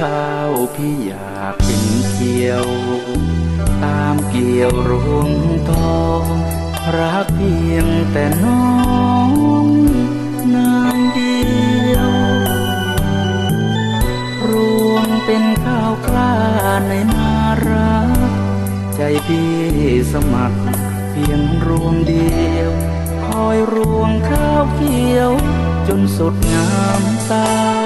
ข้าวพี่อยากเป็นเกี่ยว ตามเกี่ยวรวงทองรักเพียงแต่น้องนางเดียว รวงเป็นข้าวกล้าในนารัก ใจพี่สมัครเพียงรวงเดียว คอยรวงข้าวเขียว จนสดงามตา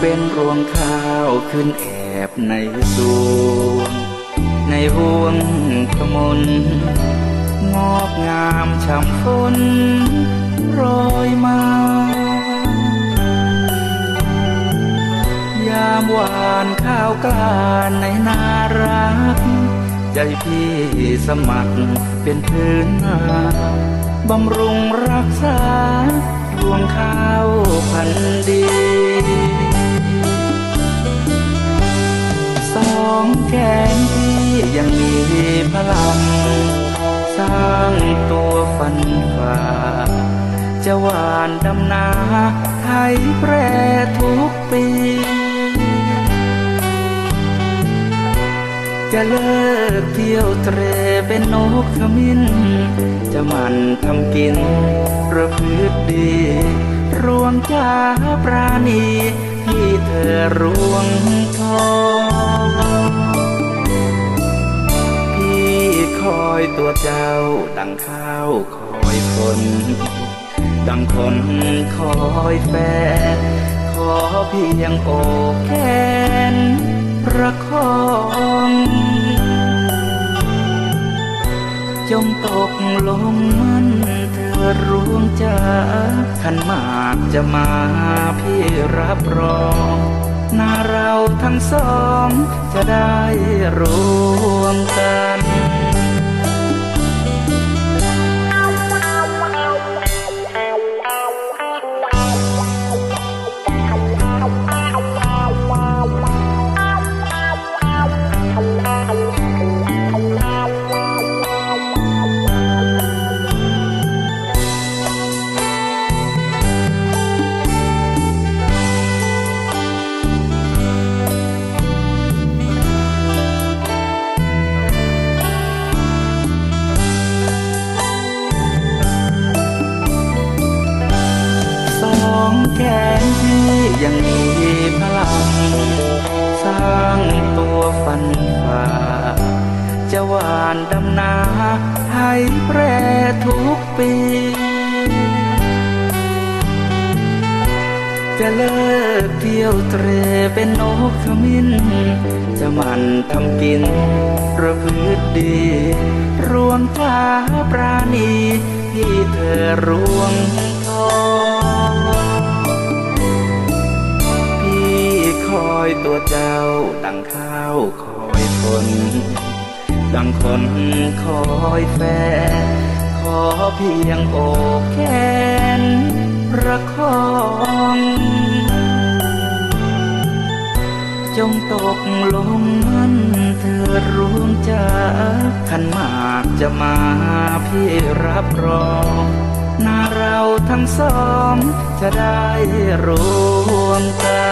เป็นรวงข้าวขึ้นแอบในสวง ในห่วงขมนงอกงามช่ำฝนโรยมา ยามหวานข้าวกล้าในนารัก ใจพี่สมัครเป็นพื้นนาบำรุงรักษา รวงข้าวพันธุ์ดี สองแขนที่ยังมีพลัง สร้างตัวฟันฝ่า จะหวานดำนาไทยแปรทุกปี จะเลิกเที่ยวเตรเป็นนกขมิ้น จะมันทำกินประพฤติดี รวงจ้าปราณีที่เธอรวงทอง อยตัวเจ้า ดังข้าวคอยฝนดังคนคอยแฟนขอเพียงโอบแขนประคองจงตกลงมันเธอรวงจ้าขันมากจะมาพี่รับรองนาเราทั้งสองจะได้รวมกัน ขนที่ยังมีพลัง สร้างตัวฟันฝ่า จะหวานดำนาให้แปรทุกปี จะเลิกเที่ยวเตรเป็นนกขมิ้น จะมันทำกินประพฤติดี รวงฟ้าปราณีที่เธอรวง ตัวเจ้าดังข้าวคอยฝนดังคนคอยแฟนขอเพียงโอบแขนประคองจงตกลงมันเธอร่วงจ้าขันมากจะมาพี่รับรองนาเราทั้งสองจะได้รวมกัน